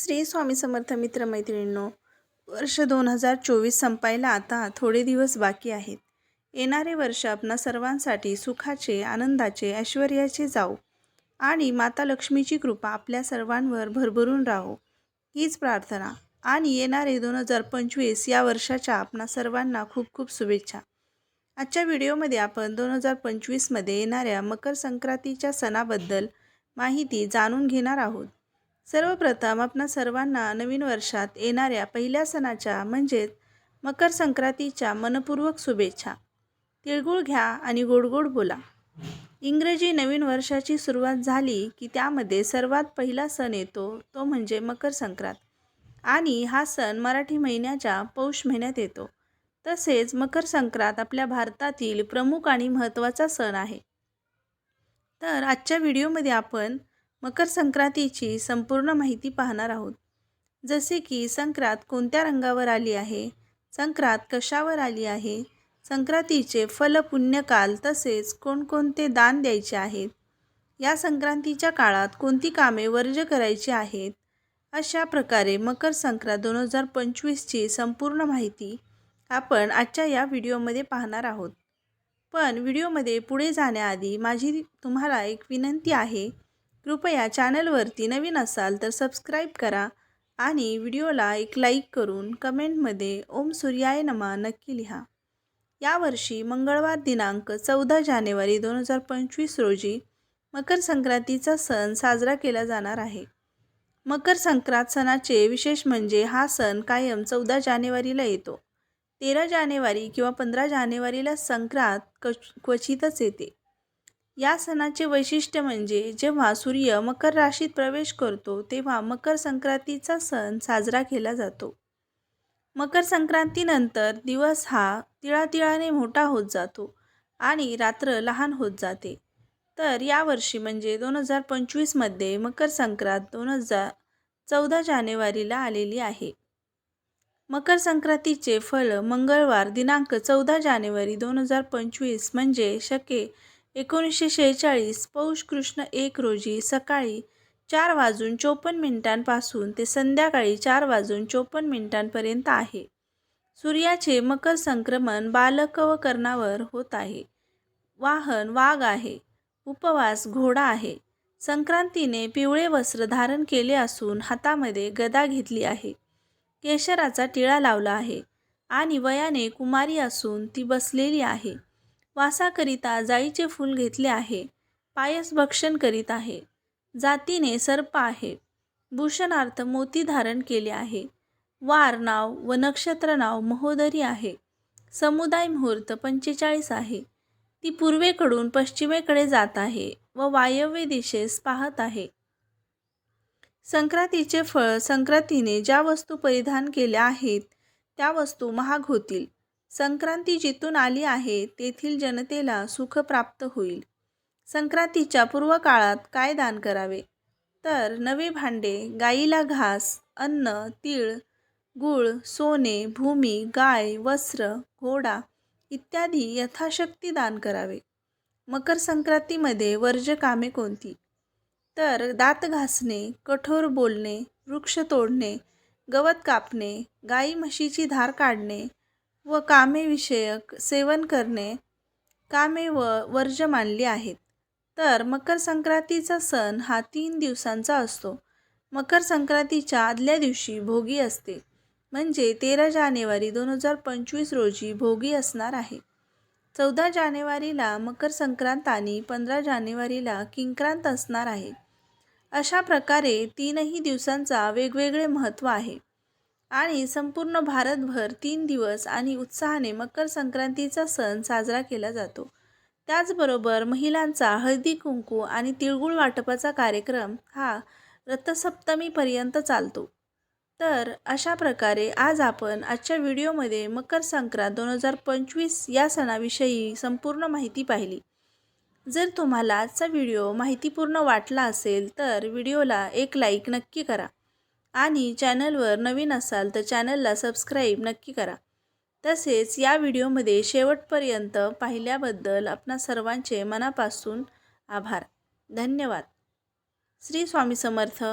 श्री स्वामी समर्थ मित्रमैत्रिणींनो वर्ष दोन हजार चोवीस संपायला आता थोडे दिवस बाकी आहेत. येणारे वर्ष आपणा सर्वांसाठी सुखाचे आनंदाचे ऐश्वर्याचे जाऊ आणि माता लक्ष्मीची कृपा आपल्या सर्वांवर भरभरून राहो. हीच प्रार्थना आणि येणारे दोन हजार पंचवीस या वर्षाच्या आपणा सर्वांना खूप खूप शुभेच्छा. आजच्या व्हिडिओमध्ये आपण दोन हजार पंचवीसमध्ये येणाऱ्या मकर संक्रांतीच्या सणाबद्दल माहिती जाणून घेणार आहोत. सर्वप्रथम आपणा सर्वांना नवीन वर्षात येणाऱ्या पहिल्या सणाच्या म्हणजेच मकर संक्रांतीच्या मनपूर्वक शुभेच्छा. तिळगुळ घ्या आणि गोड गोड बोला. इंग्रजी नवीन वर्षाची सुरुवात झाली की त्यामध्ये सर्वात पहिला सण येतो तो म्हणजे मकर संक्रांत. आणि हा सण मराठी महिन्याच्या पौष महिन्यात येतो. तसेच मकर संक्रांत आपल्या भारतातील प्रमुख आणि महत्त्वाचा सण आहे. तर आजच्या व्हिडिओमध्ये आपण मकर संक्रांतीची संपूर्ण माहिती पाहणार आहोत. जसे की संक्रांत कोणत्या रंगावर आली आहे? संक्रांत कशावर आली आहे? संक्रांतीचे फल पुण्यकाल तसेच कोणकोणते दान द्यायचे आहेत? या संक्रांतीच्या काळात कोणती कामे वर्ज करायची आहेत? अशा प्रकारे मकर संक्रांत दोन हजार पंचवीसची संपूर्ण माहिती आपण आजच्या या व्हिडिओमध्ये पाहणार आहोत. पण व्हिडिओमध्ये पुढे जाण्याआधी माझी तुम्हाला एक विनंती आहे कृपया चॅनलवरती नवीन असाल तर सबस्क्राईब करा आणि व्हिडिओला एक लाईक करून कमेंटमध्ये ओम सूर्याय नमा नक्की लिहा. यावर्षी मंगळवार दिनांक चौदा जानेवारी दोन हजार पंचवीस रोजी मकर संक्रांतीचा सण साजरा केला जाणार आहे. मकर संक्रांत सणाचे विशेष म्हणजे हा सण कायम चौदा जानेवारीला येतो. तेरा जानेवारी किंवा पंधरा जानेवारीला संक्रांत क्वचितच येते. या सणाचे वैशिष्ट्य म्हणजे जेव्हा सूर्य मकर राशीत प्रवेश करतो तेव्हा मकर संक्रांतीचा सण साजरा केला जातो. मकर संक्रांतीनंतर दिवस हा तिळातिळाने मोठा होत जातो आणि रात्र लहान होत जाते. तर यावर्षी म्हणजे दोन हजार पंचवीसमध्ये मकर संक्रांत दोन हजार चौदा जानेवारीला आलेली आहे. मकर संक्रांतीचे फळ मंगळवार दिनांक चौदा जानेवारी दोन हजार पंचवीस म्हणजे शके एकोणीसशे शेहेचाळीस पौष कृष्ण एक रोजी सकाळी चार वाजून चोपन्न मिनिटांपासून ते संध्याकाळी चार वाजून चोपन्न मिनिटांपर्यंत आहे. सूर्याचे मकर संक्रमण बालकवकर्णावर होत आहे. वाहन वाघ आहे. उपवास घोडा आहे. संक्रांतीने पिवळे वस्त्र धारण केले असून हातामध्ये गदा घेतली आहे. केशराचा टिळा लावला आहे आणि वयाने कुमारी असून ती बसलेली आहे. वासाकरिता जाईचे फूल घेतले आहे. पायस भक्षण करीत आहे. जातीने सर्प आहे. भूषणार्थ मोती धारण केले आहे. वार नाव व नक्षत्र नाव महोदरी आहे. समुदाय मुहूर्त पंचेचाळीस आहे. ती पूर्वेकडून पश्चिमेकडे जात आहे व वायव्य दिशेस पाहत आहे. संक्रांतीचे फळ संक्रांतीने ज्या वस्तू परिधान केल्या आहेत त्या वस्तू महाग होतील. संक्रांती जिथून आली आहे तेथील जनतेला सुख प्राप्त होईल. संक्रांतीच्या पूर्व काळात काय दान करावे? तर नवे भांडे गाईला घास अन्न तीळ गूळ सोने भूमी गाय वस्त्र घोडा इत्यादी यथाशक्ती दान करावे. मकर संक्रांतीमध्ये वर्ज कामे कोणती? तर दात घासणे कठोर बोलणे वृक्ष तोडणे गवत कापणे गाई म्हशीची धार काढणे व कामेविषयक सेवन करणे कामे व वर्ज मानली आहेत. तर मकर संक्रांतीचा सण हा तीन दिवसांचा असतो. मकर संक्रांतीच्या आदल्या दिवशी भोगी असते. म्हणजे तेरा जानेवारी दोन हजार पंचवीस रोजी भोगी असणार आहे. चौदा जानेवारीला मकर संक्रांत आणि पंधरा जानेवारीला किंक्रांत असणार आहे. अशा प्रकारे तीनही दिवसांचा वेगवेगळे महत्त्व आहे. आणि संपूर्ण भारतभर तीन दिवस आणि उत्साहाने मकर संक्रांतीचा सण साजरा केला जातो. त्याचबरोबर महिलांचा हळदी कुंकू आणि तिळगुळ वाटपाचा कार्यक्रम हा रथसप्तमीपर्यंत चालतो. तर अशा प्रकारे आज आपण आजच्या व्हिडिओमध्ये मकर संक्रांत दोन हजार पंचवीस या सणाविषयी संपूर्ण माहिती पाहिली. जर तुम्हाला आजचा व्हिडिओ माहितीपूर्ण वाटला असेल तर व्हिडिओला एक लाईक नक्की करा. आणि चॅनलवर नवीन असाल तर चॅनलला सबस्क्राईब नक्की करा. तसेच या व्हिडिओमध्ये शेवटपर्यंत पाहिल्याबद्दल आपणा सर्वांचे मनापासून आभार. धन्यवाद. श्री स्वामी समर्थ.